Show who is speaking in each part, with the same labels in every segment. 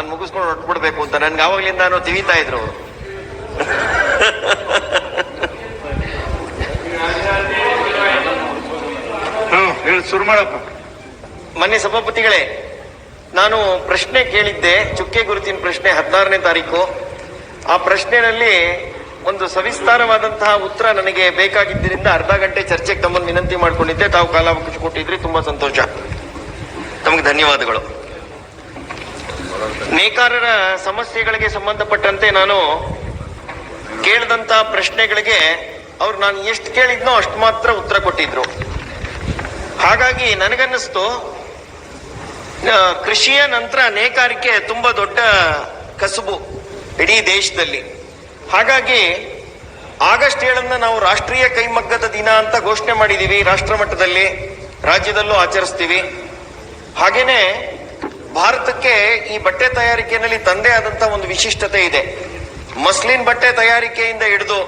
Speaker 1: ನಾನು ಮುಗಿಸ್ಕೊಂಡು ಹೊಟ್ಬಿಡ್ಬೇಕು ಅಂತ ನನ್ಗೆ ಆವಾಗ್ಲಿಂದ ತಿವಿತಾ ಇದ್ರು
Speaker 2: ಹೇಳಿ ಶುರು ಮಾಡಪ್ಪ.
Speaker 1: ಮೊನ್ನೆ ಸಭಾಪತಿಗಳೇ ನಾನು ಪ್ರಶ್ನೆ ಕೇಳಿದ್ದೆ ಚುಕ್ಕೆ ಗುರುತಿನ ಪ್ರಶ್ನೆ ಹದಿನಾರನೇ ತಾರೀಕು. ಆ ಪ್ರಶ್ನೆನಲ್ಲಿ ಒಂದು ಸವಿಸ್ತಾರವಾದಂತಹ ಉತ್ತರ ನನಗೆ ಬೇಕಾಗಿದ್ದರಿಂದ ಅರ್ಧ ಗಂಟೆ ಚರ್ಚೆಗೆ ತಮ್ಮನ್ನು ವಿನಂತಿ ಮಾಡಿಕೊಂಡಿದ್ದೆ. ತಾವು ಕಾಲಾವಕಾಶ ಕೊಟ್ಟಿದ್ರಿ ತುಂಬಾ ಸಂತೋಷ. ತಮಗೆ ಧನ್ಯವಾದಗಳು. ನೇಕಾರರ ಸಮಸ್ಯೆಗಳಿಗೆ ಸಂಬಂಧಪಟ್ಟಂತೆ ನಾನು ಕೇಳಿದಂತ ಪ್ರಶ್ನೆಗಳಿಗೆ ಅವ್ರು ನಾನು ಎಷ್ಟು ಕೇಳಿದ್ನೋ ಅಷ್ಟು ಮಾತ್ರ ಉತ್ತರ ಕೊಟ್ಟಿದ್ರು. ಹಾಗಾಗಿ ನನಗನ್ನಿಸ್ತು ಕೃಷಿಯ ನಂತರ ನೇಕಾರಿಕೆ ತುಂಬಾ ದೊಡ್ಡ ಕಸುಬು ಇಡೀ ದೇಶದಲ್ಲಿ. ಹಾಗಾಗಿ ಆಗಸ್ಟ್ ಏಳನ್ನ ನಾವು ರಾಷ್ಟ್ರೀಯ ಕೈಮಗ್ಗದ ದಿನ ಅಂತ ಘೋಷಣೆ ಮಾಡಿದೀವಿ ರಾಷ್ಟ್ರ ಮಟ್ಟದಲ್ಲಿ ರಾಜ್ಯದಲ್ಲೂ ಆಚರಿಸ್ತೀವಿ. ಹಾಗೇನೆ ಭಾರತಕ್ಕೆ ಈ ಬಟ್ಟೆ ತಯಾರಿಕೆಯಲ್ಲಿ ತಂದೆ ಆದಂತ ಒಂದು ವಿಶಿಷ್ಟತೆ ಇದೆ. ಮಸ್ಲಿನ್ ಬಟ್ಟೆ ತಯಾರಿಕೆಯಿಂದ ಹಿಡಿದು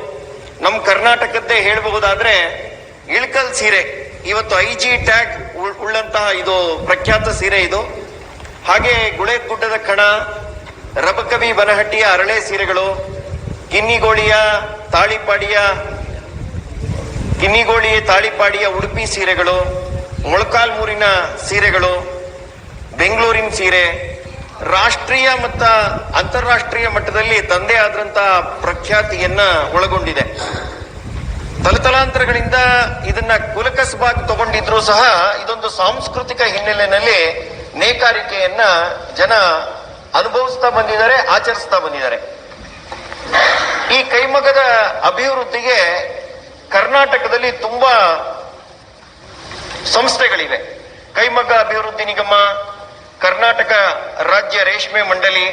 Speaker 1: ನಮ್ಮ ಕರ್ನಾಟಕದ್ದೇ ಹೇಳಬಹುದಾದ್ರೆ ಇಳ್ಕಲ್ ಸೀರೆ. ಇವತ್ತು ಐ ಜಿ ಟ್ಯಾಗ್ ಉಳ್ಳಂತಹ ಇದು ಪ್ರಖ್ಯಾತ ಸೀರೆ ಇದು. ಹಾಗೆ ಗುಳೇಗುಡ್ಡದ ಕಣ, ರಬಕವಿ ಬನಹಟ್ಟಿಯ ಅರಳೆ ಸೀರೆಗಳು ಕಿನ್ನಿಗೋಳಿಯ ತಾಳಿಪಾಡಿಯ ಕಿನ್ನಿಗೋಳಿಯ ತಾಳಿಪಾಡಿಯ ಉಡುಪಿ ಸೀರೆಗಳು, ಮೊಳಕಾಲ್ಮೂರಿನ ಸೀರೆಗಳು ಬೆಂಗಳೂರಿನ ಸೀರೆ ರಾಷ್ಟ್ರೀಯ ಮತ್ತು ಅಂತಾರಾಷ್ಟ್ರೀಯ ಮಟ್ಟದಲ್ಲಿ ತಂದೆ ಆದಂತ ಪ್ರಖ್ಯಾತಿಯನ್ನ ಒಳಗೊಂಡಿದೆ. ತಲತಲಾಂತರಗಳಿಂದ ಇದನ್ನ ಕುಲಕಸಬಾಗಿ ತಗೊಂಡಿದ್ರು ಸಹ ಇದೊಂದು ಸಾಂಸ್ಕೃತಿಕ ಹಿನ್ನೆಲೆಯಲ್ಲಿ ನೇಕಾರಿಕೆಯನ್ನ ಜನ ಅನುಭವಿಸ್ತಾ ಬಂದಿದ್ದಾರೆ, ಆಚರಿಸ್ತಾ ಬಂದಿದ್ದಾರೆ. ಈ ಕೈಮಗದ ಅಭಿವೃದ್ಧಿಗೆ ಕರ್ನಾಟಕದಲ್ಲಿ ತುಂಬಾ ಸಂಸ್ಥೆಗಳಿವೆ. ಕೈಮಗ್ಗ ಅಭಿವೃದ್ಧಿ ನಿಗಮ ಕರ್ನಾಟಕ ರಾಜ್ಯ ರೇಷ್ಮೆ ಮಂಡಳಿ,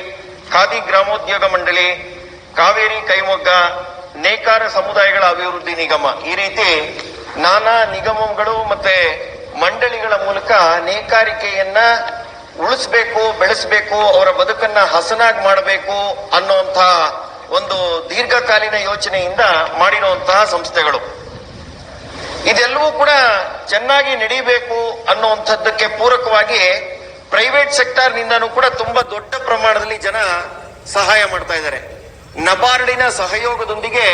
Speaker 1: ಖಾದಿ ಗ್ರಾಮೋದ್ಯೋಗ ಮಂಡಳಿ, ಕಾವೇರಿ ಕೈಮೊಗ್ಗ, ನೇಕಾರ ಸಮುದಾಯಗಳ ಅಭಿವೃದ್ಧಿ ನಿಗಮ. ಈ ರೀತಿ ನಾನಾ ನಿಗಮಗಳು ಮತ್ತೆ ಮಂಡಳಿಗಳ ಮೂಲಕ ನೇಕಾರಿಕೆಯನ್ನ ಉಳಿಸ್ಬೇಕು, ಬೆಳೆಸಬೇಕು, ಅವರ ಬದುಕನ್ನ ಹಸನಾಗಿ ಮಾಡಬೇಕು ಅನ್ನುವಂತಹ ಒಂದು ದೀರ್ಘಕಾಲೀನ ಯೋಚನೆಯಿಂದ ಮಾಡಿರುವಂತಹ ಸಂಸ್ಥೆಗಳು. ಇದೆಲ್ಲವೂ ಕೂಡ ಚೆನ್ನಾಗಿ ನಡೀಬೇಕು ಅನ್ನುವಂಥದ್ದಕ್ಕೆ ಪೂರಕವಾಗಿ ಪ್ರೈವೇಟ್ ಸೆಕ್ಟರ್ ನಿಂದನೂ ಕೂಡ ತುಂಬಾ ದೊಡ್ಡ ಪ್ರಮಾಣದಲ್ಲಿ ಜನ ಸಹಾಯ ಮಾಡ್ತಾ ಇದ್ದಾರೆ. ನಬಾರ್ಡಿನ ಸಹಯೋಗದೊಂದಿಗೆ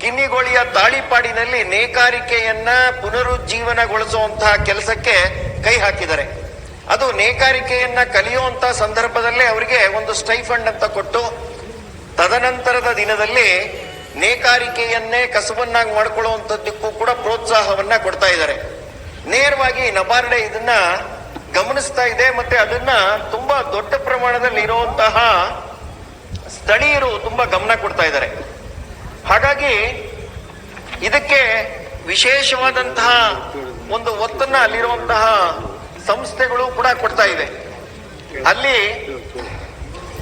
Speaker 1: ಕಿನ್ನಿಗೋಳಿಯ ತಾಳಿಪಾಡಿನಲ್ಲಿ ನೇಕಾರಿಕೆಯನ್ನ ಪುನರುಜ್ಜೀವನಗೊಳಿಸುವಂತಹ ಕೆಲಸಕ್ಕೆ ಕೈ ಹಾಕಿದ್ದಾರೆ. ಅದು ನೇಕಾರಿಕೆಯನ್ನ ಕಲಿಯುವಂತ ಸಂದರ್ಭದಲ್ಲೇ ಅವರಿಗೆ ಒಂದು ಸ್ಟೈಫಂಡ್ ಅಂತ ಕೊಟ್ಟು ತದನಂತರದ ದಿನದಲ್ಲಿ ನೇಕಾರಿಕೆಯನ್ನೇ ಕಸಬನ್ನಾಗಿ ಮಾಡ್ಕೊಳ್ಳುವಂಥದ್ದಕ್ಕೂ ಕೂಡ ಪ್ರೋತ್ಸಾಹವನ್ನ ಕೊಡ್ತಾ ಇದ್ದಾರೆ. ನೇರವಾಗಿ ನಬಾರ್ಡೆ ಇದನ್ನ ಗಮನಿಸ್ತಾ ಇದೆ ಮತ್ತೆ ಅದನ್ನ ತುಂಬಾ ದೊಡ್ಡ ಪ್ರಮಾಣದಲ್ಲಿ ಇರುವಂತಹ ಸ್ಥಳೀಯರು ತುಂಬಾ ಗಮನ ಕೊಡ್ತಾ ಇದ್ದಾರೆ. ಹಾಗಾಗಿ ಇದಕ್ಕೆ ವಿಶೇಷವಾದಂತಹ ಒಂದು ಒತ್ತನ್ನ ಅಲ್ಲಿರುವಂತಹ ಸಂಸ್ಥೆಗಳು ಕೂಡ ಕೊಡ್ತಾ ಇದೆ. ಅಲ್ಲಿ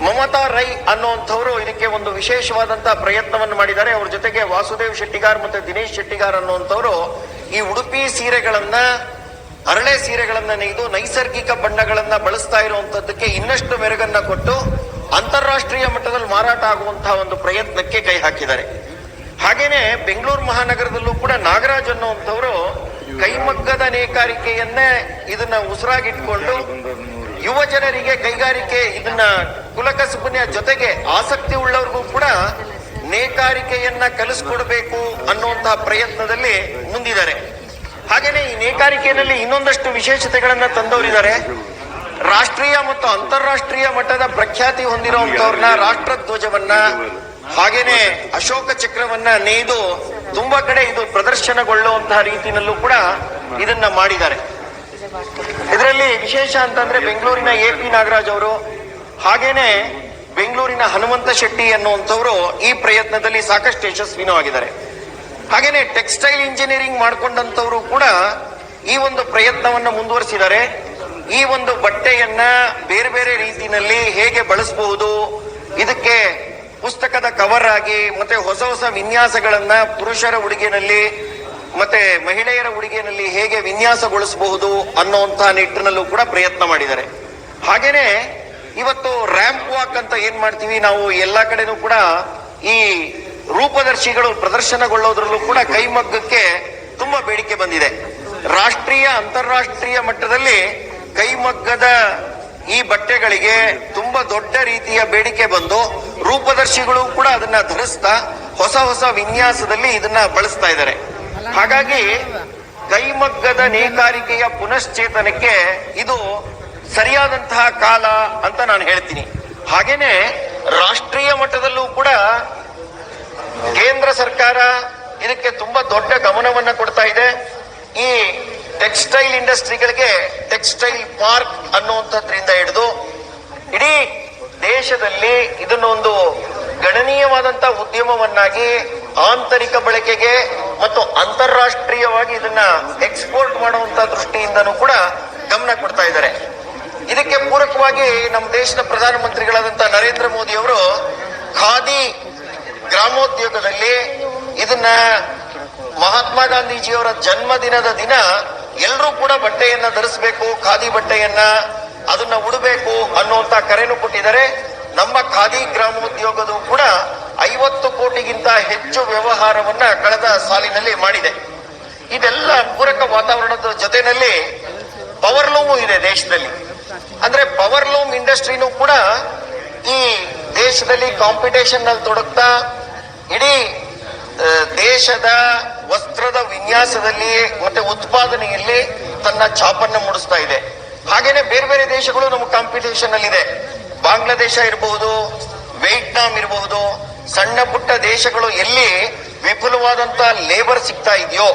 Speaker 1: ಮಮತಾ ರೈ ಅನ್ನುವಂಥವ್ರು ಇದಕ್ಕೆ ಒಂದು ವಿಶೇಷವಾದಂತಹ ಪ್ರಯತ್ನವನ್ನು ಮಾಡಿದ್ದಾರೆ. ಅವ್ರ ಜೊತೆಗೆ ವಾಸುದೇವ್ ಶೆಟ್ಟಿಗಾರ್ ಮತ್ತೆ ದಿನೇಶ್ ಶೆಟ್ಟಿಗಾರ್ ಅನ್ನುವಂಥವ್ರು ಈ ಉಡುಪಿ ಸೀರೆಗಳನ್ನ ಅರಳೆ ಸೀರೆಗಳನ್ನ ನೇಯ್ದು ನೈಸರ್ಗಿಕ ಬಣ್ಣಗಳನ್ನ ಬಳಸ್ತಾ ಇರುವಂತದ್ದಕ್ಕೆ ಇನ್ನಷ್ಟು ಮೆರುಗನ್ನ ಕೊಟ್ಟು ಅಂತಾರಾಷ್ಟ್ರೀಯ ಮಟ್ಟದಲ್ಲಿ ಮಾರಾಟ ಆಗುವಂತಹ ಒಂದು ಪ್ರಯತ್ನಕ್ಕೆ ಕೈ ಹಾಕಿದ್ದಾರೆ. ಹಾಗೇನೆ ಬೆಂಗಳೂರು ಮಹಾನಗರದಲ್ಲೂ ಕೂಡ ನಾಗರಾಜ್ ಅನ್ನುವಂಥವರು ಕೈಮಗ್ಗದ ನೇಕಾರಿಕೆಯನ್ನೇ ಇದನ್ನ ಉಸಿರಾಗಿಟ್ಕೊಂಡು ಯುವ ಜನರಿಗೆ ಕೈಗಾರಿಕೆ ಇದನ್ನ ಕುಲಕಸುಬಿನ ಜೊತೆಗೆ ಆಸಕ್ತಿ ಉಳ್ಳವ್ರಿಗೂ ಕೂಡ ನೇಕಾರಿಕೆಯನ್ನ ಕಲಿಸ್ಕೊಡ್ಬೇಕು ಅನ್ನುವಂತಹ ಪ್ರಯತ್ನದಲ್ಲಿ ಮುಂದಿದ್ದಾರೆ. ಹಾಗೇನೆ ಈ ನೇಕಾರಿಕೆಯಲ್ಲಿ ಇನ್ನೊಂದಷ್ಟು ವಿಶೇಷತೆಗಳನ್ನ ತಂದವರಿದ್ದಾರೆ. ರಾಷ್ಟ್ರೀಯ ಮತ್ತು ಅಂತಾರಾಷ್ಟ್ರೀಯ ಮಟ್ಟದ ಪ್ರಖ್ಯಾತಿ ಹೊಂದಿರುವಂತವ್ರನ್ನ ರಾಷ್ಟ್ರಧ್ವಜವನ್ನ, ಹಾಗೇನೆ ಅಶೋಕ ಚಕ್ರವನ್ನ ನೇಯ್ದು ತುಂಬಾ ಕಡೆ ಇದು ಪ್ರದರ್ಶನಗೊಳ್ಳುವಂತಹ ರೀತಿಯಲ್ಲೂ ಕೂಡ ಇದನ್ನ ಮಾಡಿದ್ದಾರೆ. ಇದರಲ್ಲಿ ವಿಶೇಷ ಅಂತಂದ್ರೆ ಬೆಂಗಳೂರಿನ ಎ ಪಿ ನಾಗರಾಜ್ ಅವರು, ಹಾಗೇನೆ ಬೆಂಗಳೂರಿನ ಹನುಮಂತ ಶೆಟ್ಟಿ ಅನ್ನುವಂಥವರು ಈ ಪ್ರಯತ್ನದಲ್ಲಿ ಸಾಕಷ್ಟು ಯಶಸ್ವಿನೂ ಆಗಿದ್ದಾರೆ. ಹಾಗೇನೆ ಟೆಕ್ಸ್ಟೈಲ್ ಇಂಜಿನಿಯರಿಂಗ್ ಮಾಡಿಕೊಂಡಂತವರು ಕೂಡ ಈ ಒಂದು ಪ್ರಯತ್ನವನ್ನು ಮುಂದುವರಿಸಿದ್ದಾರೆ. ಈ ಒಂದು ಬಟ್ಟೆಯನ್ನ ಬೇರೆ ಬೇರೆ ರೀತಿಯಲ್ಲಿ ಹೇಗೆ ಬಳಸಬಹುದು, ಇದಕ್ಕೆ ಪುಸ್ತಕದ ಕವರ್ ಆಗಿ, ಮತ್ತೆ ಹೊಸ ಹೊಸ ವಿನ್ಯಾಸಗಳನ್ನ ಪುರುಷರ ಉಡುಗೆನಲ್ಲಿ, ಮತ್ತೆ ಮಹಿಳೆಯರ ಉಡುಗೆನಲ್ಲಿ ಹೇಗೆ ವಿನ್ಯಾಸಗೊಳಿಸಬಹುದು ಅನ್ನೋಂತಹ ನಿಟ್ಟಿನಲ್ಲೂ ಕೂಡ ಪ್ರಯತ್ನ ಮಾಡಿದ್ದಾರೆ. ಹಾಗೇನೆ ಇವತ್ತು ರ್ಯಾಂಪ್ ವಾಕ್ ಅಂತ ಏನ್ ಮಾಡ್ತೀವಿ, ನಾವು ಎಲ್ಲಾ ಕಡೆನೂ ಕೂಡ ಈ ರೂಪದರ್ಶಿಗಳು ಪ್ರದರ್ಶನಗೊಳ್ಳೋದ್ರಲ್ಲೂ ಕೂಡ ಕೈಮಗ್ಗಕ್ಕೆ ತುಂಬಾ ಬೇಡಿಕೆ ಬಂದಿದೆ. ರಾಷ್ಟ್ರೀಯ, ಅಂತಾರಾಷ್ಟ್ರೀಯ ಮಟ್ಟದಲ್ಲಿ ಕೈಮಗ್ಗದ ಈ ಬಟ್ಟೆಗಳಿಗೆ ತುಂಬಾ ದೊಡ್ಡ ರೀತಿಯ ಬೇಡಿಕೆ ಬಂದು ರೂಪದರ್ಶಿಗಳು ಕೂಡ ಅದನ್ನ ಧರಿಸ್ತಾ ಹೊಸ ಹೊಸ ವಿನ್ಯಾಸದಲ್ಲಿ ಇದನ್ನ ಬಳಸ್ತಾ ಇದ್ದಾರೆ. ಹಾಗಾಗಿ ಕೈಮಗ್ಗದ ನೇಕಾರಿಕೆಯ ಪುನಶ್ಚೇತನಕ್ಕೆ ಇದು ಸರಿಯಾದಂತಹ ಕಾಲ ಅಂತ ನಾನು ಹೇಳ್ತೀನಿ. ಹಾಗೇನೆ ರಾಷ್ಟ್ರೀಯ ಮಟ್ಟದಲ್ಲೂ ಕೂಡ ಕೇಂದ್ರ ಸರ್ಕಾರ ಇದಕ್ಕೆ ತುಂಬಾ ದೊಡ್ಡ ಗಮನವನ್ನ ಕೊಡ್ತಾ ಇದೆ. ಈ ಟೆಕ್ಸ್ಟೈಲ್ ಇಂಡಸ್ಟ್ರಿಗಳಿಗೆ ಟೆಕ್ಸ್ಟೈಲ್ ಪಾರ್ಕ್ ಅನ್ನುವಂಥದ್ರಿಂದ ಹಿಡಿದು ಇಡೀ ದೇಶದಲ್ಲಿ ಇದನ್ನೊಂದು ಗಣನೀಯವಾದಂತ ಉದ್ಯಮವನ್ನಾಗಿ ಆಂತರಿಕ ಬಳಕೆಗೆ ಮತ್ತು ಅಂತಾರಾಷ್ಟ್ರೀಯವಾಗಿ ಇದನ್ನ ಎಕ್ಸ್ಪೋರ್ಟ್ ಮಾಡುವಂತ ದೃಷ್ಟಿಯಿಂದನೂ ಕೂಡ ಗಮನ ಕೊಡ್ತಾ ಇದ್ದಾರೆ. ಇದಕ್ಕೆ ಪೂರಕವಾಗಿ ನಮ್ಮ ದೇಶದ ಪ್ರಧಾನಮಂತ್ರಿಗಳಾದಂತ ನರೇಂದ್ರ ಮೋದಿ ಅವರು ಖಾದಿ ಗ್ರಾಮೋದ್ಯೋಗದಲ್ಲಿ ಇದನ್ನ ಮಹಾತ್ಮ ಗಾಂಧೀಜಿಯವರ ಜನ್ಮದಿನದ ದಿನ ಎಲ್ಲರೂ ಕೂಡ ಬಟ್ಟೆಯನ್ನ ಧರಿಸಬೇಕು, ಖಾದಿ ಬಟ್ಟೆಯನ್ನ ಅದನ್ನ ಉಡಬೇಕು ಅನ್ನುವಂತ ಕರೆನು ಕೊಟ್ಟಿದ್ದಾರೆ. ನಮ್ಮ ಖಾದಿ ಗ್ರಾಮೋದ್ಯೋಗದ ಕೂಡ ಐವತ್ತು ಕೋಟಿಗಿಂತ ಹೆಚ್ಚು ವ್ಯವಹಾರವನ್ನ ಕಳೆದ ಸಾಲಿನಲ್ಲಿ ಮಾಡಿದೆ. ಇದೆಲ್ಲ ಪೂರಕ ವಾತಾವರಣದ ಜೊತೆಯಲ್ಲಿ ಪವರ್ ಲೂಮು ಇದೆ ದೇಶದಲ್ಲಿ. ಅಂದ್ರೆ ಪವರ್ ಲೂಮ್ ಇಂಡಸ್ಟ್ರಿನೂ ಕೂಡ ಈ ದೇಶದಲ್ಲಿ ಕಾಂಪಿಟೇಷನ್ನಲ್ಲಿ ತೊಡಗ್ತಾ ಇಡೀ ದೇಶದ ವಸ್ತ್ರದ ವಿನ್ಯಾಸದಲ್ಲಿ ಮತ್ತೆ ಉತ್ಪಾದನೆಯಲ್ಲಿ ತನ್ನ ಛಾಪನ್ನು ಮೂಡಿಸ್ತಾ ಇದೆ. ಹಾಗೇನೆ ಬೇರೆ ಬೇರೆ ದೇಶಗಳು ನಮ್ಮ ಕಾಂಪಿಟೇಷನ್ ಅಲ್ಲಿ ಇದೆ ಬಾಂಗ್ಲಾದೇಶ ಇರಬಹುದು ವಿಯೆಟ್ನಾಂ ಇರಬಹುದು ಸಣ್ಣ ಪುಟ್ಟ ದೇಶಗಳು ಎಲ್ಲಿ ವಿಪುಲವಾದಂತ ಲೇಬರ್ ಸಿಗ್ತಾ ಇದೆಯೋ,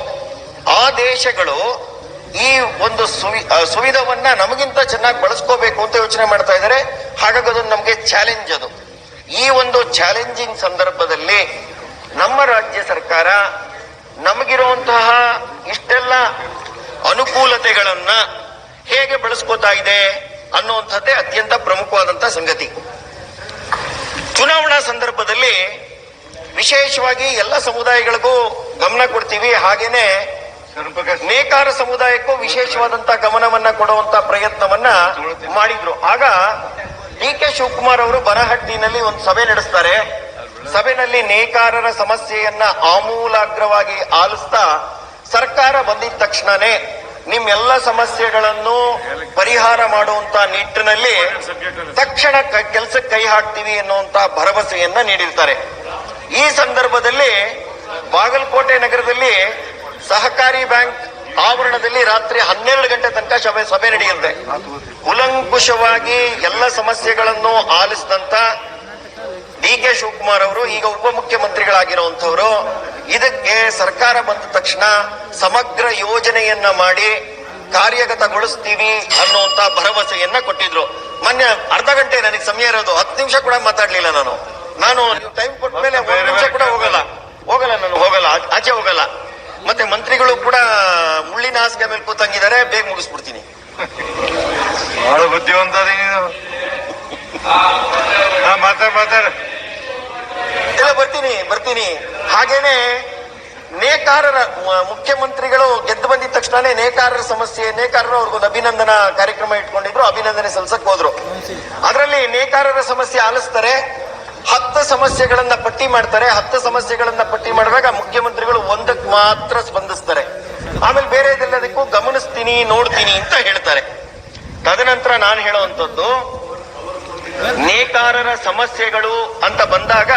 Speaker 1: ಆ ದೇಶಗಳು ಈ ಒಂದು ಸುವಿಧವನ್ನ ನಮಗಿಂತ ಚೆನ್ನಾಗಿ ಬಳಸ್ಕೋಬೇಕು ಅಂತ ಯೋಚನೆ ಮಾಡ್ತಾ ಇದ್ದಾರೆ. ಹಾಗಾಗಿ ಅದೊಂದು ನಮಗೆ ಚಾಲೆಂಜ್ ಅದು. ಈ ಒಂದು ಚಾಲೆಂಜಿಂಗ್ ಸಂದರ್ಭದಲ್ಲಿ ನಮ್ಮ ರಾಜ್ಯ ಸರ್ಕಾರ ನಮಗಿರುವಂತಹ ಇಷ್ಟೆಲ್ಲ ಅನುಕೂಲತೆಗಳನ್ನ ಹೇಗೆ ಬಳಸ್ಕೋತಾ ಇದೆ ಅನ್ನುವಂಥದ್ದೇ ಅತ್ಯಂತ ಪ್ರಮುಖವಾದಂತಹ ಸಂಗತಿ. ಚುನಾವಣಾ ಸಂದರ್ಭದಲ್ಲಿ ವಿಶೇಷವಾಗಿ ಎಲ್ಲ ಸಮುದಾಯಗಳಿಗೂ ಗಮನ ಕೊಡ್ತೀವಿ. ಹಾಗೇನೆ ನೇಕಾರ ಸಮುದಾಯಕ್ಕೂ ವಿಶೇಷವಾದಂತಹ ಗಮನವನ್ನ ಕೊಡುವಂತ ಪ್ರಯತ್ನವನ್ನ ಮಾಡಿದ್ರು. ಆಗ ಡಿ ಕೆ ಶಿವಕುಮಾರ್ ಅವರು ಬರಹಟ್ಟಿನಲ್ಲಿ ಒಂದು ಸಭೆ ನಡೆಸ್ತಾರೆ. ಸಭೆಯಲ್ಲಿ ನೇಕಾರರ ಸಮಸ್ಯೆಯನ್ನ ಆಮೂಲಾಗ್ರವಾಗಿ ಆಲಿಸ್ತಾ ಸರ್ಕಾರ ಬಂದಿದ ತಕ್ಷಣನೇ ನಿಮ್ಮೆಲ್ಲ ಸಮಸ್ಯೆಗಳನ್ನು ಪರಿಹಾರ ಮಾಡುವಂತ ನಿಟ್ಟಿನಲ್ಲಿ ತಕ್ಷಣ ಕೆಲಸಕ್ಕೆ ಕೈ ಹಾಕ್ತೀವಿ ಎನ್ನುವಂತ ಭರವಸೆಯನ್ನ ನೀಡಿರ್ತಾರೆ. ಈ ಸಂದರ್ಭದಲ್ಲಿ ಬಾಗಲಕೋಟೆ ನಗರದಲ್ಲಿ ಸಹಕಾರಿ ಬ್ಯಾಂಕ್ ಆವರಣದಲ್ಲಿ ರಾತ್ರಿ ಹನ್ನೆರಡು ಗಂಟೆ ತನಕ ಸಭೆ ಸಭೆ ನಡೆಯುತ್ತೆ. ಕುಲಂಕುಷವಾಗಿ ಎಲ್ಲ ಸಮಸ್ಯೆಗಳನ್ನು ಆಲಿಸಿದಂತ ಡಿ ಕೆ ಶಿವಕುಮಾರ್ ಅವರು ಈಗ ಉಪಮುಖ್ಯಮಂತ್ರಿಗಳಾಗಿರುವಂತವರು ಇದಕ್ಕೆ ಸರ್ಕಾರ ಬಂದ ತಕ್ಷಣ ಸಮಗ್ರ ಯೋಜನೆಯನ್ನ ಮಾಡಿ ಕಾರ್ಯಗತಗೊಳಿಸ್ತೀವಿ ಅನ್ನುವಂತ ಭರವಸೆಯನ್ನ ಕೊಟ್ಟಿದ್ರು. ಮೊನ್ನೆ ಅರ್ಧ ಗಂಟೆ ನನಗೆ ಸಮಯ ಇರೋದು ಹತ್ತು ನಿಮಿಷ ಕೂಡ ಮಾತಾಡ್ಲಿಲ್ಲ ನಾನು. ನಾನು ಟೈಮ್ ಕೊಟ್ಟ ಮೇಲೆ ನಿಮಿಷ ಕೂಡ ಹೋಗಲ್ಲ. ಹೋಗಲ್ಲ ನಾನು ಹೋಗಲ್ಲ. ಆಚೆ ಹೋಗಲ್ಲ. ಮತ್ತೆ ಮಂತ್ರಿಗಳು ಕೂಡ ಮುಳ್ಳಿನ ಹಾಸಿಗೆ ಮೇಲೆ ಕೂತಂಗಿದ್ದಾರೆ ಬೇಗ ಮುಗಿಸ್ಬಿಡ್ತೀನಿ.
Speaker 2: ಬಹಳ ಬುದ್ಧಿವಂತ ಅದಿ ನೀನು ಹಾ ಮಾತಾಡ್ ಮಾತಾಡ.
Speaker 1: ಇಲ್ಲ ಬರ್ತೀನಿ ಬರ್ತೀನಿ. ಹಾಗೇನೆ ನೇಕಾರರ ಮ- ಮುಖ್ಯಮಂತ್ರಿಗಳು ಗೆದ್ದು ಬಂದಿದ ತಕ್ಷಣನೇ ನೇಕಾರರ ಸಮಸ್ಯೆ ನೇಕಾರರು ಅವ್ರಿಗೊಂದು ಅಭಿನಂದನಾ ಕಾರ್ಯಕ್ರಮ ಇಟ್ಕೊಂಡಿದ್ರು ಅಭಿನಂದನೆ ಸಲ್ಸಕ್ ಹೋದ್ರು. ಅದರಲ್ಲಿ ನೇಕಾರರ ಸಮಸ್ಯೆ ಆಲಿಸ್ತಾರೆ ಹತ್ತು ಸಮಸ್ಯೆಗಳನ್ನ ಪಟ್ಟಿ ಮಾಡ್ತಾರೆ. ಹತ್ತು ಸಮಸ್ಯೆಗಳನ್ನ ಪಟ್ಟಿ ಮಾಡಿದಾಗ ಮುಖ್ಯಮಂತ್ರಿಗಳು ಒಂದಕ್ಕೆ ಮಾತ್ರ ಸ್ಪಂದಿಸ್ತಾರೆ. ಆಮೇಲೆ ಬೇರೆ ಇದೆಲ್ಲದಕ್ಕೂ ಗಮನಿಸ್ತೀನಿ, ನೋಡ್ತೀನಿ ಅಂತ ಹೇಳ್ತಾರೆ. ತದನಂತರ ನಾನು ಹೇಳುವಂಥದ್ದು ನೇಕಾರರ ಸಮಸ್ಯೆಗಳು ಅಂತ ಬಂದಾಗ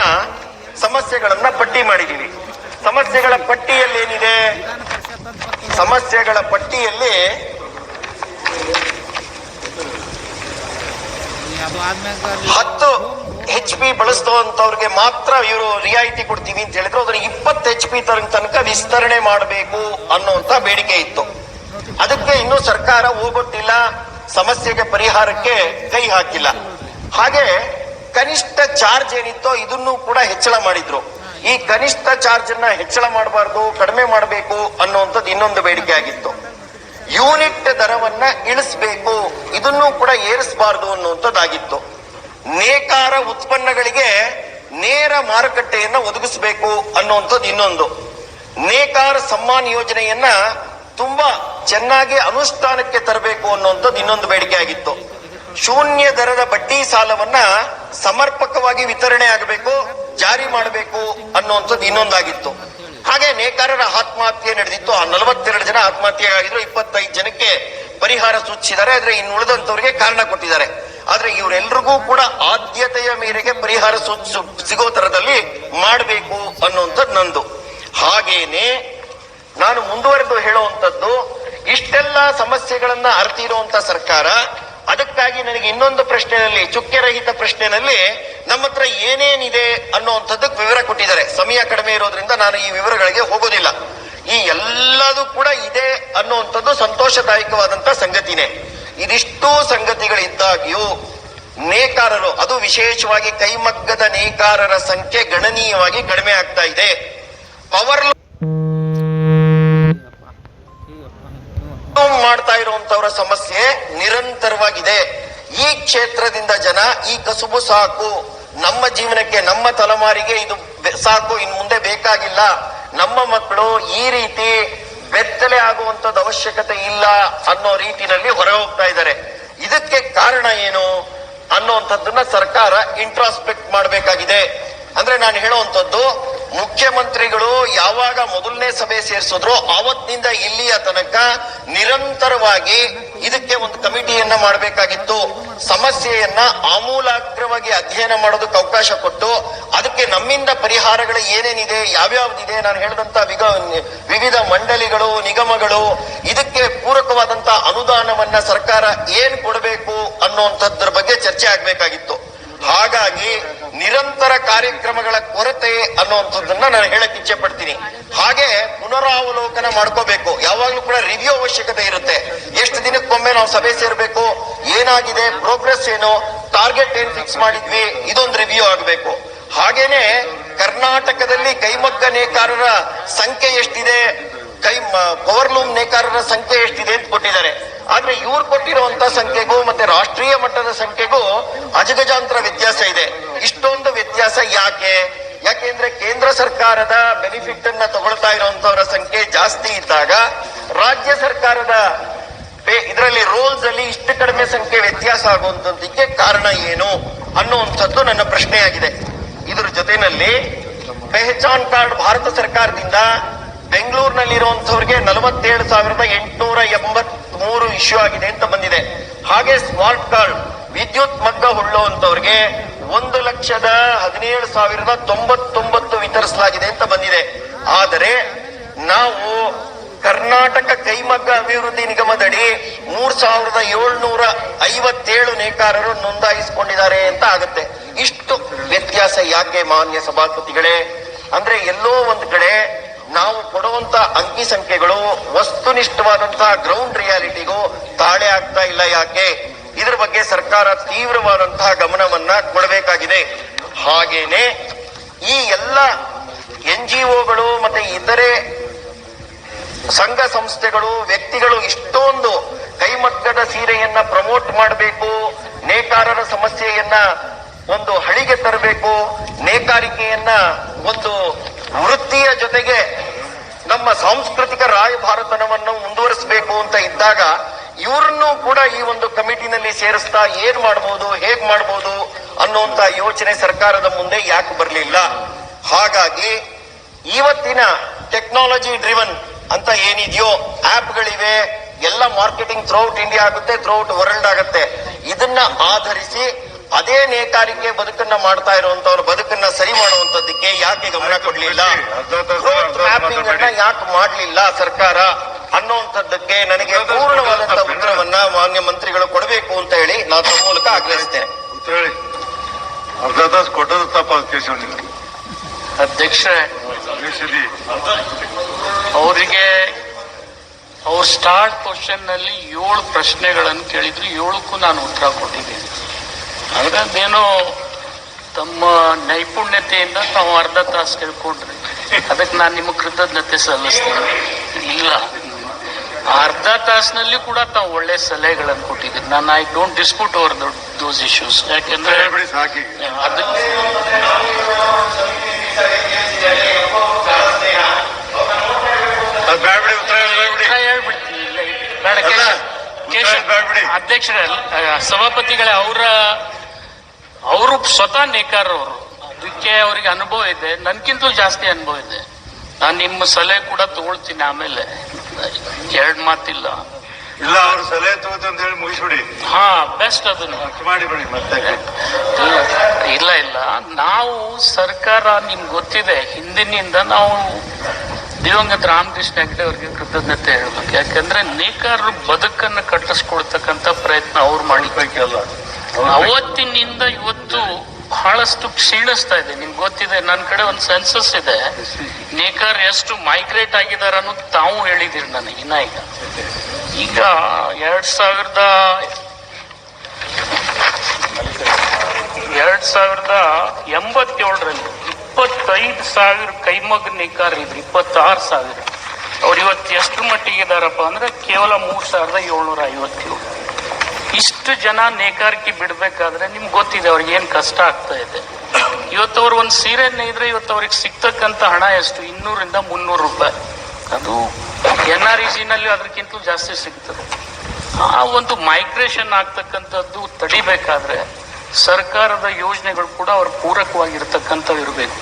Speaker 1: ಸಮಸ್ಯೆಗಳನ್ನ ಪಟ್ಟಿ ಮಾಡಿದೀವಿ ಸಮಸ್ಯೆಗಳ ಪಟ್ಟಿಯಲ್ಲಿ ಏನಿದೆ? ಸಮಸ್ಯೆಗಳ ಪಟ್ಟಿಯಲ್ಲಿ ಹತ್ತು ಎಚ್ ಪಿ ಬಳಸ್ತವಂತವ್ರಿಗೆ ಮಾತ್ರ ಇವರು ರಿಯಾಯಿತಿ ಕೊಡ್ತೀವಿ ಅಂತ ಹೇಳಿದ್ರು. ಅದನ್ನ ಇಪ್ಪತ್ತು ಹೆಚ್ ಪಿ ತನಕ ವಿಸ್ತರಣೆ ಮಾಡಬೇಕು ಅನ್ನುವಂತ ಬೇಡಿಕೆ ಇತ್ತು. ಅದಕ್ಕೆ ಇನ್ನೂ ಸರ್ಕಾರ ಹೋಗೊಟ್ಟಿಲ್ಲ ಸಮಸ್ಯೆಗೆ ಪರಿಹಾರಕ್ಕೆ ಕೈ ಹಾಕಿಲ್ಲ. ಹಾಗೆ ಕನಿಷ್ಠ ಚಾರ್ಜ್ ಏನಿತ್ತೋ ಇದನ್ನು ಕೂಡ ಹೆಚ್ಚಳ ಮಾಡಿದ್ರು. ಈ ಕನಿಷ್ಠ ಚಾರ್ಜ್ ಅನ್ನ ಹೆಚ್ಚಳ ಮಾಡಬಾರ್ದು, ಕಡಿಮೆ ಮಾಡಬೇಕು ಅನ್ನುವಂಥದ್ದು ಇನ್ನೊಂದು ಬೇಡಿಕೆ ಆಗಿತ್ತು. ಯೂನಿಟ್ ದರವನ್ನ ಇಳಿಸಬೇಕು, ಇದನ್ನು ಕೂಡ ಏರಿಸಬಾರ್ದು ಅನ್ನುವಂಥದ್ದಾಗಿತ್ತು. ನೇಕಾರ ಉತ್ಪನ್ನಗಳಿಗೆ ನೇರ ಮಾರುಕಟ್ಟೆಯನ್ನು ಒದಗಿಸಬೇಕು ಅನ್ನುವಂಥದ್ದು ಇನ್ನೊಂದು. ನೇಕಾರ ಸಮ್ಮಾನ್ ಯೋಜನೆಯನ್ನ ತುಂಬಾ ಚೆನ್ನಾಗಿ ಅನುಷ್ಠಾನಕ್ಕೆ ತರಬೇಕು ಅನ್ನುವಂಥದ್ದು ಇನ್ನೊಂದು ಬೇಡಿಕೆ ಆಗಿತ್ತು. ಶೂನ್ಯ ದರದ ಬಡ್ಡಿ ಸಾಲವನ್ನ ಸಮರ್ಪಕವಾಗಿ ವಿತರಣೆ ಆಗಬೇಕು, ಜಾರಿ ಮಾಡಬೇಕು ಅನ್ನುವಂಥದ್ದು ಇನ್ನೊಂದಾಗಿತ್ತು. ಹಾಗೆ ನೇಕಾರರ ಆತ್ಮಹತ್ಯೆ ನಡೆದಿತ್ತು. ಆ ನಲವತ್ತೆರಡು ಜನ ಆತ್ಮಹತ್ಯೆ ಆಗಿದ್ರು ಇಪ್ಪತ್ತೈದು ಜನಕ್ಕೆ ಪರಿಹಾರ ಸೂಚಿಸಿದ್ದಾರೆ. ಆದ್ರೆ ಇನ್ನು ಉಳಿದಂತವರಿಗೆ ಕಾರಣ ಕೊಟ್ಟಿದ್ದಾರೆ. ಆದ್ರೆ ಇವರೆಲ್ಲರಿಗೂ ಕೂಡ ಆದ್ಯತೆಯ ಮೇರೆಗೆ ಪರಿಹಾರ ಸಿಗೋ ತರದಲ್ಲಿ ಮಾಡಬೇಕು ಅನ್ನುವಂಥದ್ದು ನಂದು. ಹಾಗೇನೆ ನಾನು ಮುಂದುವರೆದು ಹೇಳುವಂತದ್ದು ಇಷ್ಟೆಲ್ಲ ಸಮಸ್ಯೆಗಳನ್ನ ಅರ್ತಿರುವಂತ ಸರ್ಕಾರ, ಅದಕ್ಕಾಗಿ ನನಗೆ ಇನ್ನೊಂದು ಪ್ರಶ್ನೆಯಲ್ಲಿ, ಚುಕ್ಕೆರಹಿತ ಪ್ರಶ್ನೆನಲ್ಲಿ ನಮ್ಮ ಹತ್ರ ಏನೇನಿದೆ ಅನ್ನುವಂಥದ್ದಕ್ಕೆ ವಿವರ ಕೊಟ್ಟಿದ್ದಾರೆ. ಸಮಯ ಕಡಿಮೆ ಇರೋದ್ರಿಂದ ನಾನು ಈ ವಿವರಗಳಿಗೆ ಹೋಗೋದಿಲ್ಲ. ಈ ಎಲ್ಲದೂ ಕೂಡ ಇದೆ ಅನ್ನುವಂಥದ್ದು ಸಂತೋಷದಾಯಕವಾದಂತ ಸಂಗತಿನೇ. ಇದಿಷ್ಟೂ ಸಂಗತಿಗಳಿದ್ದಾಗಿಯೂ ನೇಕಾರರು, ಅದು ವಿಶೇಷವಾಗಿ ಕೈಮಗ್ಗದ ನೇಕಾರರ ಸಂಖ್ಯೆ ಗಣನೀಯವಾಗಿ ಕಡಿಮೆ ಆಗ್ತಾ ಇದೆ. ಪವರ್ ಮಾಡ್ತಾ ಇರುವಂತವರ ಸಮಸ್ಯೆ ನಿರಂತರವಾಗಿದೆ. ಈ ಕ್ಷೇತ್ರದಿಂದ ಜನ, ಈ ಕಸುಬು ಸಾಕು. ನಮ್ಮ ಜೀವನಕ್ಕೆ, ನಮ್ಮ ತಲೆಮಾರಿಗೆ ಇದು ಸಾಕು ಇನ್ ಮುಂದೆ ಬೇಕಾಗಿಲ್ಲ. ನಮ್ಮ ಮಕ್ಕಳು ಈ ರೀತಿ ಬೆತ್ತಲೆ ಆಗುವಂತದ್ದು ಅವಶ್ಯಕತೆ ಇಲ್ಲ ಅನ್ನೋ ರೀತಿನಲ್ಲಿ ಹೊರ ಹೋಗ್ತಾ ಇದ್ದಾರೆ. ಇದಕ್ಕೆ ಕಾರಣ ಏನು ಅನ್ನುವಂಥದ್ದನ್ನ ಸರ್ಕಾರ ಇಂಟ್ರಾಸ್ಪೆಕ್ಟ್ ಮಾಡಬೇಕಾಗಿದೆ. ಅಂದ್ರೆ ನಾನು ಹೇಳುವಂಥದ್ದು, ಮುಖ್ಯಮಂತ್ರಿಗಳು ಯಾವಾಗ ಮೊದಲನೇ ಸಭೆ ಸೇರಿಸಿದ್ರು ಅವತ್ತಿನಿಂದ ಇಲ್ಲಿಯ ತನಕ ನಿರಂತರವಾಗಿ ಇದಕ್ಕೆ ಒಂದು ಕಮಿಟಿಯನ್ನ ಮಾಡಬೇಕಾಗಿತ್ತು. ಸಮಸ್ಯೆಯನ್ನ ಆಮೂಲಾಗ್ರವಾಗಿ ಅಧ್ಯಯನ ಮಾಡೋದಕ್ಕೆ ಅವಕಾಶ ಕೊಟ್ಟು, ಅದಕ್ಕೆ ನಮ್ಮಿಂದ ಪರಿಹಾರಗಳು ಏನೇನಿದೆ, ಯಾವ್ಯಾವ್ದಿದೆ ನಾನು ಹೇಳಿದಂತ ವಿಗ, ವಿವಿಧ ಮಂಡಳಿಗಳು, ನಿಗಮಗಳು, ಇದಕ್ಕೆ ಪೂರಕವಾದಂತ ಅನುದಾನವನ್ನ ಸರ್ಕಾರ ಏನ್ ಕೊಡಬೇಕು ಅನ್ನುವಂಥದ್ರ ಬಗ್ಗೆ ಚರ್ಚೆ ಆಗ್ಬೇಕಾಗಿತ್ತು. ಹಾಗಾಗಿ ನಿರಂತರ ಕಾರ್ಯಕ್ರಮಗಳ ಕೊರತೆ ಅನ್ನುವಂಥದ್ದನ್ನ ನಾನು ಹೇಳಕ್ ಇಚ್ಛೆ ಪಡ್ತೀನಿ ಹಾಗೆ ಪುನರಾವಲೋಕನ ಮಾಡ್ಕೋಬೇಕು. ಯಾವಾಗ್ಲೂ ಕೂಡ ರಿವ್ಯೂ ಅವಶ್ಯಕತೆ ಇರುತ್ತೆ. ಎಷ್ಟು ದಿನಕ್ಕೊಮ್ಮೆ ನಾವು ಸಭೆ ಸೇರ್ಬೇಕು, ಏನಾಗಿದೆ ಪ್ರೋಗ್ರೆಸ್ ಏನು ಟಾರ್ಗೆಟ್ ಏನ್ ಫಿಕ್ಸ್ ಮಾಡಿದ್ವಿ, ಇದೊಂದು ರಿವ್ಯೂ ಆಗಬೇಕು. ಹಾಗೇನೆ ಕರ್ನಾಟಕದಲ್ಲಿ ಕೈಮಗ್ಗ ನೇಕಾರರ ಸಂಖ್ಯೆ ಎಷ್ಟಿದೆ, ಕೈ ಪವರ್ಲೂಮ್ ನೇಕಾರರ ಸಂಖ್ಯೆ ಎಷ್ಟಿದೆ ಅಂತ ಕೊಟ್ಟಿದ್ದಾರೆ. ಆದ್ರೆ ಇವ್ರು ಕೊಟ್ಟಿರುವಂತ ಸಂಖ್ಯೆಗೂ ಮತ್ತೆ ರಾಷ್ಟ್ರೀಯ ಮಟ್ಟದ ಸಂಖ್ಯೆಗೂ ಅಜಗಜಾಂತರ ವ್ಯತ್ಯಾಸ ಇದೆ. ಇಷ್ಟೊಂದು ವ್ಯತ್ಯಾಸ ಯಾಕೆ? ಯಾಕೆಂದ್ರೆ ಕೇಂದ್ರ ಸರ್ಕಾರದ ಬೆನಿಫಿಟ್ ಅನ್ನ ತಗೊಳ್ತಾ ಇರುವಂತವರ ಸಂಖ್ಯೆ ಜಾಸ್ತಿ ಇದ್ದಾಗ ರಾಜ್ಯ ಸರ್ಕಾರದ ಇದರಲ್ಲಿ ರೋಲ್ಸ್ ಅಲ್ಲಿ ಇಷ್ಟು ಕಡಿಮೆ ಸಂಖ್ಯೆ ವ್ಯತ್ಯಾಸ ಆಗುವಂತದ್ದಕ್ಕೆ ಕಾರಣ ಏನು ಅನ್ನುವಂಥದ್ದು ನನ್ನ ಪ್ರಶ್ನೆಯಾಗಿದೆ. ಇದರ ಜೊತೆಯಲ್ಲಿ ಪೆಹಚಾನ್ ಕಾರ್ಡ್ ಭಾರತ ಸರ್ಕಾರದಿಂದ ಬೆಂಗಳೂರಿನಲ್ಲಿರುವಂತವ್ರಿಗೆ ನಲವತ್ತೇಳು ಸಾವಿರದ ಎಂಟುನೂರ ಎಂಬತ್ ಮೂರು ಇಶ್ಯೂ ಆಗಿದೆ ಅಂತ ಬಂದಿದೆ. ಹಾಗೆ ಸ್ಮಾರ್ಟ್ ಕಾರ್ಡ್, ವಿದ್ಯುತ್ ಮಗ್ಗ ಹುಳ್ಳುವಂತವ್ರಿಗೆ ಒಂದು ಲಕ್ಷದ ಹದಿನೇಳು ಸಾವಿರದ ತೊಂಬತ್ತೊಂಬತ್ತು ವಿತರಿಸಲಾಗಿದೆ ಅಂತ ಬಂದಿದೆ. ಆದರೆ ನಾವು ಕರ್ನಾಟಕ ಕೈಮಗ್ಗ ಅಭಿವೃದ್ಧಿ ನಿಗಮದಡಿ ಮೂರ್ ಸಾವಿರದ ಏಳ್ನೂರ ಐವತ್ತೇಳು ನೇಕಾರರು ನೋಂದಾಯಿಸಿಕೊಂಡಿದ್ದಾರೆ ಅಂತ ಆಗುತ್ತೆ. ಇಷ್ಟು ವ್ಯತ್ಯಾಸ ಯಾಕೆ ಮಾನ್ಯ ಸಭಾಪತಿಗಳೇ? ಅಂದ್ರೆ ಎಲ್ಲೋ ಒಂದು ಕಡೆ ನಾವು ಕೊಡುವಂತ ಅಂಕಿ ಸಂಖ್ಯೆಗಳು ವಸ್ತುನಿಷ್ಠವಾದಂತಹ ಗ್ರೌಂಡ್ ರಿಯಾಲಿಟಿಗೂ ತಾಳೆ ಆಗ್ತಾ ಇಲ್ಲ ಯಾಕೆ? ಇದ್ರ ಬಗ್ಗೆ ಸರ್ಕಾರ ತೀವ್ರವಾದಂತಹ ಗಮನವನ್ನ ಕೊಡಬೇಕಾಗಿದೆ. ಹಾಗೇನೆ ಈ ಎಲ್ಲ ಎನ್ ಜಿ ಒಗಳು ಮತ್ತೆ ಇತರೆ ಸಂಘ ಸಂಸ್ಥೆಗಳು, ವ್ಯಕ್ತಿಗಳು ಇಷ್ಟೊಂದು ಕೈಮಗ್ಗದ ಸೀರೆಯನ್ನ ಪ್ರಮೋಟ್ ಮಾಡಬೇಕು, ನೇಕಾರರ ಸಮಸ್ಯೆಯನ್ನ ಒಂದು ಹಳಿಗೆ ತರಬೇಕು, ನೇಕಾರಿಕೆಯನ್ನ ಒಂದು ವೃತ್ತಿಯ ಜೊತೆಗೆ ನಮ್ಮ ಸಾಂಸ್ಕೃತಿಕ ರಾಯಭಾರತನವನ್ನು ಮುಂದುವರಿಸಬೇಕು ಅಂತ ಇದ್ದಾಗ ಇವರನ್ನು ಕೂಡ ಈ ಒಂದು ಕಮಿಟಿನಲ್ಲಿ ಸೇರಿಸ್ತಾ ಏನ್ ಮಾಡಬಹುದು ಹೇಗ್ ಮಾಡಬಹುದು ಅನ್ನುವಂತ ಯೋಚನೆ ಸರ್ಕಾರದ ಮುಂದೆ ಯಾಕೆ ಬರಲಿಲ್ಲ? ಹಾಗಾಗಿ ಇವತ್ತಿನ ಟೆಕ್ನಾಲಜಿ ಡ್ರಿವನ್ ಅಂತ ಏನಿದೆಯೋ, ಆಪ್ಗಳಿವೆ, ಎಲ್ಲ ಮಾರ್ಕೆಟಿಂಗ್ ಥ್ರೂಔಟ್ ಇಂಡಿಯಾ ಆಗುತ್ತೆ ಥ್ರೂಔಟ್ ವರ್ಲ್ಡ್ ಆಗುತ್ತೆ. ಇದನ್ನ ಆಧರಿಸಿ ಅದೇ ನೇಕಾರಿಕೆ ಬದುಕನ್ನ ಮಾಡ್ತಾ ಇರುವಂತವ್ರ ಬದುಕನ್ನ ಸರಿ ಮಾಡುವಂತದ್ದಕ್ಕೆ ಯಾಕೆ ಗಮನ ಕೊಡ್ಲಿಲ್ಲ? ಯಾಕೆ ಮಾಡ್ಲಿಲ್ಲ ಸರ್ಕಾರ ಅನ್ನುವಂಥದ್ದಕ್ಕೆ ನನಗೆ ಪೂರ್ಣವಾದಂತ ಉತ್ತರವನ್ನ ಮಾನ್ಯ ಮಂತ್ರಿಗಳು ಕೊಡಬೇಕು ಅಂತ ಹೇಳಿ ನಾನು ತಮ್ಮ ಮೂಲಕ ಆಗ್ರಹಿಸ್ತೇನೆ.
Speaker 2: ಅಂತ ಹೇಳಿ. ಅರ್ಧ ತಾಸು ಕೊಟ್ಟದ್ದು ತಪ್ಪ ಅಧ್ಯಕ್ಷ
Speaker 3: ಅಧ್ಯಕ್ಷರೇ ಅವರಿಗೆ ಅವ್ರ ಸ್ಟಾರ್ಟ್ ಕ್ವಶನ್ನಲ್ಲಿ ಏಳು ಪ್ರಶ್ನೆಗಳನ್ನು ಕೇಳಿದ್ರು ಏಳಕ್ಕೂ ನಾನು ಉತ್ತರ ಕೊಟ್ಟಿದ್ದೀನಿ. ಅದೇನೋ ತಮ್ಮ ನೈಪುಣ್ಯತೆಯಿಂದ ತಾವು ಅರ್ಧ ತಾಸು ಕೇಳ್ಕೊಂಡ್ರಿ ಅದಕ್ಕೆ ನಾನು ನಿಮ್ಗೆ ಕೃತಜ್ಞತೆ ಸಲ್ಲಿಸ್ತೇನೆ. ಇಲ್ಲ. ಅರ್ಧ ತಾಸಿನಲ್ಲಿ ಕೂಡ ತಾವು ಒಳ್ಳೆ ಸಲಹೆಗಳನ್ನು ಕೊಟ್ಟಿದ್ದೀರಿ. ನಾನು I don't dispute over those issues ಯಾಕೆಂದ್ರೆ ಅದಕ್ಕೆ. ಅಧ್ಯಕ್ಷರ ಸಭಾಪತಿಗಳೇ ಅವರ ಅವರು ಸ್ವತಃ ಅವರು ಅದಕ್ಕೆ ಅವರಿಗೆ ಅನುಭವ ಇದೆ. ನನ್ಕಿಂತಲೂ ಜಾಸ್ತಿ ಅನುಭವ ಇದೆ. ನಾನು ನಿಮ್ಮ ಸಲಹೆ ಕೂಡ ತಗೊಳ್ತೀನಿ ಆಮೇಲೆ. ಎರಡು ಮಾತಿಲ್ಲ.
Speaker 2: ಇಲ್ಲ ಅವ್ರ ಸಲಹೆ ತಗೋತ ಅಂತ ಹೇಳಿ ಮುಗಿಸ್ಬಿಡಿ.
Speaker 3: ಹಾ ಬೆಸ್ಟ್ ಅದನ್ನ.
Speaker 2: ಮಾಡಿಬಿಡಿ ಮತ್ತೆ.
Speaker 3: ಇಲ್ಲ ಇಲ್ಲ. ನಾವು ಸರ್ಕಾರ ನಿಮ್ಗೆ ಗೊತ್ತಿದೆ. ಹಿಂದಿನಿಂದ ನಾವು ದಿವಂಗತ ರಾಮಕೃಷ್ಣ ಹೆಗ್ಡೆ ಅವರಿಗೆ ಕೃತಜ್ಞತೆ ಹೇಳ್ಬೇಕು. ಯಾಕಂದ್ರೆ ನೇಕಾರರು ಬದುಕನ್ನು ಕಟ್ಟಿಸ್ಕೊಡ್ತಕ್ಕಂಥ ಪ್ರಯತ್ನ ಅವ್ರು
Speaker 2: ಬೇಕಲ್ಲ
Speaker 3: ಅವತ್ತಿನಿಂದ ಇವತ್ತು ಬಹಳಷ್ಟು ಕ್ಷೀಣಿಸ್ತಾ ಇದೆ. ನಿಮ್ಗೆ ಗೊತ್ತಿದೆ ನನ್ನ ಕಡೆ ಒಂದು ಸೆನ್ಸಸ್ ಇದೆ. ನೇಕಾರ್ ಎಷ್ಟು ಮೈಗ್ರೇಟ್ ಆಗಿದ್ದಾರೆ ಅನ್ನೋದು ತಾವು ಹೇಳಿದಿರಿ ನನಗೆ, ಇನ್ನ ಈಗ. ಈಗ ಎರಡ್ ಸಾವಿರದ ಎರಡ್ ಸಾವಿರದ ಎಂಬತ್ತೇಳರಲ್ಲಿ ಇಪ್ಪತ್ತೈದು ಸಾವಿರ ಕೈಮಗ್ ನೇಕಾರ ಇದ್ರು, ಇಪ್ಪತ್ತಾರು ಸಾವಿರ. ಅವ್ರು ಇವತ್ತು ಎಷ್ಟು ಮಟ್ಟಿಗೆ ಇದಾರಪ್ಪ ಅಂದ್ರೆ ಕೇವಲ ಮೂರ್ ಸಾವಿರದ ಏಳ್ನೂರ ಐವತ್ತೇಳು. ಇಷ್ಟು ಜನ ನೇಕಾರಿಕೆ ಬಿಡಬೇಕಾದ್ರೆ ನಿಮ್ಗೆ ಗೊತ್ತಿದೆ ಅವ್ರಿಗೆ ಏನು ಕಷ್ಟ ಆಗ್ತಾ ಇದೆ. ಇವತ್ತು ಅವ್ರು ಒಂದು ಸೀರೆ ನೇಯ್ದ್ರೆ ಇವತ್ತು ಅವ್ರಿಗೆ ಸಿಗ್ತಕ್ಕಂಥ ಹಣ ಎಷ್ಟು? ಇನ್ನೂರಿಂದ ಮುನ್ನೂರು ರೂಪಾಯಿ. ಅದು ಎನ್ ಆರ್ನಲ್ಲಿ ಅದಕ್ಕಿಂತಲೂ ಜಾಸ್ತಿ ಸಿಗ್ತದೆ. ಆ ಒಂದು ಮೈಗ್ರೇಷನ್ ಆಗ್ತಕ್ಕಂಥದ್ದು ತಡಿಬೇಕಾದ್ರೆ ಸರ್ಕಾರದ ಯೋಜನೆಗಳು ಕೂಡ ಅವ್ರ ಪೂರಕವಾಗಿರ್ತಕ್ಕಂಥವು ಇರಬೇಕು.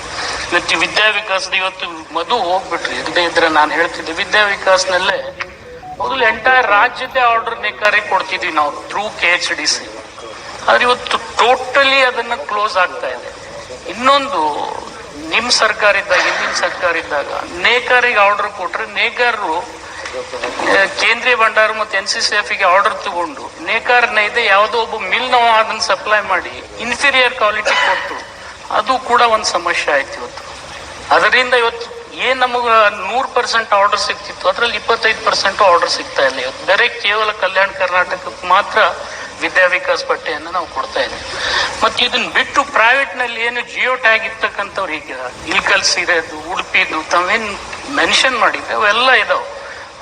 Speaker 3: ಇವತ್ತು ವಿದ್ಯಾವಿಕಾಸದ ವಿದ್ಯಾ ವಿಕಾಸದ ಇವತ್ತು ಮಧು ಹೋಗ್ಬಿಟ್ರಿ. ಇಲ್ಲದೇ ಇದ್ರೆ ನಾನು ಹೇಳ್ತಿದ್ದೆ ವಿದ್ಯಾ ವಿಕಾಸ್ನಲ್ಲೇ ಮೊದಲು ಎಂಟೈರ್ ರಾಜ್ಯದ ಆರ್ಡರ್ ನೇಕಾರಿಗೆ ಕೊಡ್ತಿದ್ವಿ ನಾವು through K H D C ಆದ್ರೆ ಇವತ್ತು ಟೋಟಲಿ ಅದನ್ನ ಕ್ಲೋಸ್ ಆಗ್ತಾ ಇದೆ. ಇನ್ನೊಂದು, ನಿಮ್ ಸರ್ಕಾರ ಇದ್ದಾಗ, ಹಿಂದಿನ ಸರ್ಕಾರ ಇದ್ದಾಗ, ನೇಕಾರಿಗೆ ಆರ್ಡರ್ ಕೊಟ್ರೆ ನೇಕಾರರು ಕೇಂದ್ರೀಯ ಭಂಡಾರ ಮತ್ತು ಎನ್ ಸಿ ಸಿ ಎಫ್ಗೆ ಆರ್ಡರ್ ತಗೊಂಡು ನೇಕಾರನ ಇದೆ, ಯಾವುದೋ ಒಬ್ಬ ಮಿಲ್ ನಾವು ಅದನ್ನ ಸಪ್ಲೈ ಮಾಡಿ ಇನ್ಫೀರಿಯರ್ ಕ್ವಾಲಿಟಿ ಕೊಟ್ಟು, ಅದು ಕೂಡ ಒಂದು ಸಮಸ್ಯೆ ಆಯ್ತು ಇವತ್ತು. ಅದರಿಂದ ಇವತ್ತು ಏನ್ ನಮಗ ನೂರ್ ಪರ್ಸೆಂಟ್ ಆರ್ಡರ್ ಸಿಗ್ತಿತ್ತು? ಅದ್ರಲ್ಲಿ ಇಪ್ಪತ್ತೈದು ಪರ್ಸೆಂಟ್ ಆರ್ಡರ್ ಸಿಗ್ತಾ ಇಲ್ಲ ಇವತ್ತು. ಬೇರೆ ಕೇವಲ ಕಲ್ಯಾಣ ಕರ್ನಾಟಕಕ್ಕೆ ಮಾತ್ರ ವಿದ್ಯಾ ವಿಕಾಸ್ ಪಟ್ಟಿಯನ್ನು ನಾವು ಕೊಡ್ತಾ ಇದ್ದೀವಿ. ಮತ್ತೆ ಇದನ್ನ ಬಿಟ್ಟು ಪ್ರೈವೇಟ್ನಲ್ಲಿ ಏನು ಜಿಯೋ ಟ್ಯಾಗ್ ಇರ್ತಕ್ಕಂಥವ್ರು ಈಗ ಇಲ್ಕಲ್ ಸೀರೆದು ಉಡುಪಿದು, ತಾವೇನು ಮೆನ್ಷನ್ ಮಾಡಿದ್ದೆ ಅವೆಲ್ಲ ಇದಾವೆ.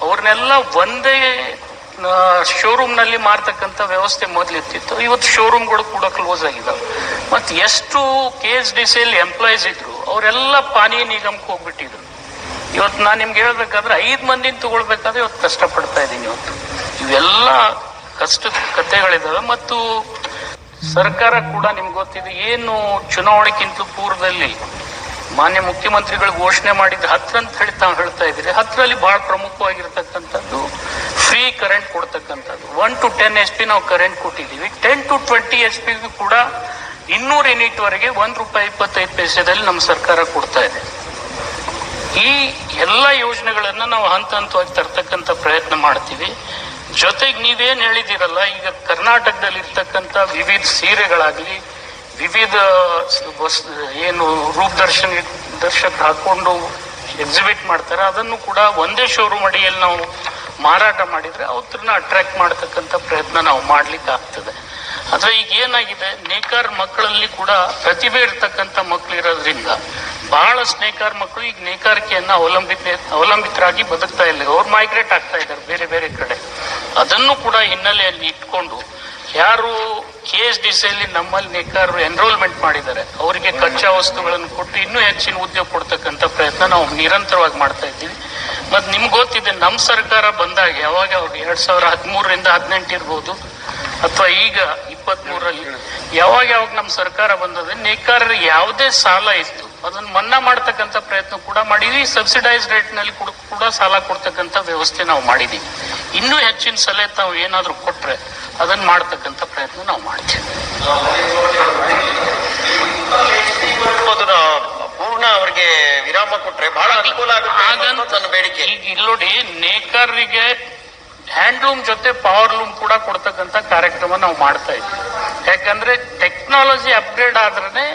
Speaker 3: ಅವ್ರನ್ನೆಲ್ಲ ಒಂದೇ ಶೋರೂಮ್ನಲ್ಲಿ ಮಾರ್ತಕ್ಕಂಥ ವ್ಯವಸ್ಥೆ ಮೊದಲಿತ್ತಿತ್ತು ಇವತ್ತು ಶೋರೂಮ್ಗಳು ಕೂಡ ಕ್ಲೋಸ್ ಆಗಿದಾವೆ. ಮತ್ತೆ ಎಷ್ಟು ಕೆ ಎಸ್ ಡಿ ಸಿಯಲ್ಲಿ ಎಂಪ್ಲಾಯೀಸ್ ಇದ್ರು ಅವರೆಲ್ಲ ಪಾನೀಯ ನಿಗಮಕ್ಕೆ ಹೋಗ್ಬಿಟ್ಟಿದ್ರು. ಇವತ್ತು ನಾನು ನಿಮ್ಗೆ ಹೇಳ್ಬೇಕಾದ್ರೆ ಐದು ಮಂದಿನ ತಗೊಳ್ಬೇಕಾದ್ರೆ ಇವತ್ತು ಕಷ್ಟಪಡ್ತಾ ಇದ್ದೀನಿ ಇವತ್ತು. ಇವೆಲ್ಲ ಕಷ್ಟದ ಕಥೆಗಳಿದಾವೆ ಮತ್ತು ಸರ್ಕಾರ ಕೂಡ ನಿಮ್ಗೆ ಗೊತ್ತಿದೆ, ಏನು ಚುನಾವಣೆಗಿಂತ ಪೂರ್ವದಲ್ಲಿ ಮಾನ್ಯ ಮುಖ್ಯಮಂತ್ರಿಗಳು ಘೋಷಣೆ ಮಾಡಿದ್ರೆ ಹತ್ರ ಅಂತ ಹೇಳಿ ತಾವು ಹೇಳ್ತಾ ಇದ್ದೀರಿ. ಹತ್ತರಲ್ಲಿ ಬಹಳ ಪ್ರಮುಖವಾಗಿರ್ತಕ್ಕಂಥದ್ದು ಫ್ರೀ ಕರೆಂಟ್ ಕೊಡ್ತಕ್ಕಂಥದ್ದು. One to ten H P ನಾವು ಕರೆಂಟ್ ಕೊಟ್ಟಿದ್ದೀವಿ. Ten to twenty H P ಕೂಡ ಇನ್ನೂರು ಯೂನಿಟ್ ವರೆಗೆ ಒಂದ್ ರೂಪಾಯಿ ಇಪ್ಪತ್ತೈದು ಪೈಸೆದಲ್ಲಿ ನಮ್ಮ ಸರ್ಕಾರ ಕೊಡ್ತಾ ಇದೆ. ಈ ಎಲ್ಲ ಯೋಜನೆಗಳನ್ನು ನಾವು ಹಂತ ಹಂತವಾಗಿ ತರ್ತಕ್ಕಂಥ ಪ್ರಯತ್ನ ಮಾಡ್ತೀವಿ. ಜೊತೆಗೆ ನೀವೇನು ಹೇಳಿದಿರಲ್ಲ ಈಗ ಕರ್ನಾಟಕದಲ್ಲಿ ಇರ್ತಕ್ಕಂಥ ವಿವಿಧ ಸೀರೆಗಳಾಗಲಿ, ವಿವಿಧ ಏನು ರೂಪದರ್ಶನ ದರ್ಶಕ ಹಾಕೊಂಡು ಎಕ್ಸಿಬಿಟ್ ಮಾಡ್ತಾರೆ. ಅದನ್ನು ಕೂಡ ಒಂದೇ ಶೋರೂಮ್ ಅಡಿಯಲ್ಲಿ ನಾವು ಮಾರಾಟ ಮಾಡಿದ್ರೆ ಅವ್ರನ್ನ ಅಟ್ರಾಕ್ಟ್ ಮಾಡ್ತಕ್ಕಂಥ ಪ್ರಯತ್ನ ನಾವು ಮಾಡ್ಲಿಕ್ಕೆ ಆಗ್ತದೆ ಆದ್ರೆ ಈಗ ಏನಾಗಿದೆ? ನೇಕಾರ್ ಮಕ್ಕಳಲ್ಲಿ ಕೂಡ ಪ್ರತಿಭೆ ಇರ್ತಕ್ಕಂಥ ಮಕ್ಕಳು ಇರೋದ್ರಿಂದ ಬಹಳ ಸ್ನೇಕಾರ್ ಮಕ್ಕಳು ಈಗ ನೇಕಾರಿಕೆಯನ್ನು ಅವಲಂಬಿತ, ಅವಲಂಬಿತರಾಗಿ ಬದುಕ್ತಾ ಇಲ್ಲ. ಅವ್ರು ಮೈಗ್ರೇಟ್ ಆಗ್ತಾ ಇದ್ದಾರೆ ಬೇರೆ ಬೇರೆ ಕಡೆ. ಅದನ್ನು ಕೂಡ ಹಿನ್ನೆಲೆಯಲ್ಲಿ ಇಟ್ಕೊಂಡು ಯಾರು ಕೆ ಎಸ್ ಡಿ ಸಿಯಲ್ಲಿ ನಮ್ಮಲ್ಲಿ ನೇಕಾರರು ಎನ್ರೋಲ್ಮೆಂಟ್ ಮಾಡಿದ್ದಾರೆ, ಅವರಿಗೆ ಕಚ್ಚಾ ವಸ್ತುಗಳನ್ನು ಕೊಟ್ಟು ಇನ್ನೂ ಹೆಚ್ಚಿನ ಉದ್ಯೋಗ ಕೊಡ್ತಕ್ಕಂಥ ಪ್ರಯತ್ನ ನಾವು ನಿರಂತರವಾಗಿ ಮಾಡ್ತಾ ಇದ್ದೀವಿ. ಮತ್ತು ನಿಮ್ಗೆ ಗೊತ್ತಿದೆ ನಮ್ಮ ಸರ್ಕಾರ ಬಂದಾಗ ಯಾವಾಗ ಎರಡ್ ಸಾವಿರ ಹದಿಮೂರರಿಂದ ಹದಿನೆಂಟು ಇರ್ಬೋದು, ಅಥವಾ ಈಗ ಇಪ್ಪತ್ತ್ ಮೂರಲ್ಲಿ ಯಾವಾಗ ಯಾವಾಗ ನಮ್ಮ ಸರ್ಕಾರ ಬಂದದ ನೇಕಾರರ ಯಾವುದೇ ಸಾಲ ಇತ್ತು. ಅದನ್ನ ಮನ್ನಾ ಮಾಡ್ತಕ್ಕಂಥ ಪ್ರಯತ್ನ ಕೂಡ ಮಾಡಿದ್ವಿ. ಸಬ್ಸಿಡೈಸ್ ರೇಟ್ನಲ್ಲಿ ಕೂಡ ಕೂಡ ಸಾಲ ಕೊಡ್ತಕ್ಕಂಥ ವ್ಯವಸ್ಥೆ ನಾವು ಮಾಡಿದೀವಿ ಇನ್ನೂ ಹೆಚ್ಚಿನ ಸಲಹೆ ತಾವು ಏನಾದರೂ ಕೊಟ್ರೆ ಅದನ್ನ ಮಾಡ್ತಕ್ಕಂಥ ಪ್ರಯತ್ನ ನಾವು ಮಾಡ್ತೀವಿ.
Speaker 1: ಪೂರ್ಣ ಅವರಿಗೆ ವಿರಾಮ ಕೊಟ್ಟರೆ ಬಹಳ ಅನುಕೂಲ ಆಗುತ್ತೆ ಬೇಡಿಕೆ.
Speaker 3: ಈಗ ಇಲ್ಲಿ ನೋಡಿ ನೇಕಾರರಿಗೆ ಹ್ಯಾಂಡ್ಲೂಮ್ ಜೊತೆ ಪವರ್ ಲೂಮ್ ಕೂಡ ಕೊಡ್ತಕ್ಕಂಥ ಕಾರ್ಯಕ್ರಮ ನಾವು ಮಾಡ್ತಾ ಇದ್ವಿ. ಯಾಕಂದ್ರೆ ಟೆಕ್ನಾಲಜಿ ಅಪ್ಗ್ರೇಡ್ ಆದ್ರೆ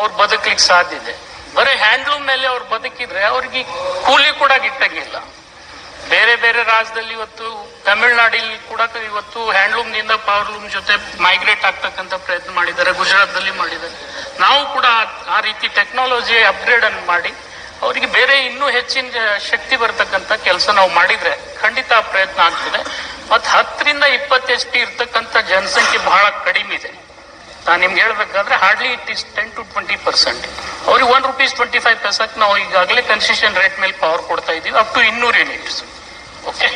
Speaker 3: ಅವ್ರು ಬದುಕಲಿಕ್ಕೆ ಸಾಧ್ಯ ಇದೆ. ಬರೀ ಹ್ಯಾಂಡ್ಲೂಮ್ ಮೇಲೆ ಅವ್ರು ಬದುಕಿದ್ರೆ ಅವ್ರಿಗೆ ಕೂಲಿ ಕೂಡ ಗಿಟ್ಟಂಗಿಲ್ಲ. ಬೇರೆ ಬೇರೆ ರಾಜ್ಯದಲ್ಲಿ ಇವತ್ತು ತಮಿಳುನಾಡಿನಲ್ಲಿ ಕೂಡ ಇವತ್ತು ಹ್ಯಾಂಡ್ಲೂಮ್ನಿಂದ ಪವರ್ ಲೂಮ್ ಜೊತೆ ಮೈಗ್ರೇಟ್ ಆಗ್ತಕ್ಕಂಥ ಪ್ರಯತ್ನ ಮಾಡಿದ್ದಾರೆ ಗುಜರಾತ್ನಲ್ಲಿ ಮಾಡಿದ್ದಾರೆ. ನಾವು ಕೂಡ ಆ ರೀತಿ ಟೆಕ್ನಾಲಜಿ ಅಪ್ಗ್ರೇಡ್ ಅನ್ನು ಮಾಡಿ ಅವರಿಗೆ ಬೇರೆ ಇನ್ನೂ ಹೆಚ್ಚಿನ ಶಕ್ತಿ ಬರ್ತಕ್ಕಂಥ ಕೆಲಸ ನಾವು ಮಾಡಿದ್ರೆ ಖಂಡಿತ ಪ್ರಯತ್ನ ಆಗ್ತದೆ. ಮತ್ತು ಹತ್ತರಿಂದ ಇಪ್ಪತ್ತು ಎಚ್ ಪಿ ಇರ್ತಕ್ಕಂಥ ಜನಸಂಖ್ಯೆ ಬಹಳ ಕಡಿಮೆ ಇದೆ. ನಾನು ನಿಮ್ಗೆ ಹೇಳ್ಬೇಕಾದ್ರೆ hardly it is ten to twenty percent ಅವ್ರಿಗೆ one rupees twenty five percent ನಾವು ಈಗಾಗಲೇ ಕನ್ಸೆಷನ್ ರೇಟ್ ಮೇಲೆ ಪವರ್ ಕೊಡ್ತಾ ಇದ್ದೀವಿ ಅಪ್ ಟು ಇನ್ನೂರು ಯೂನಿಟ್ಸ್ ಓಕೆ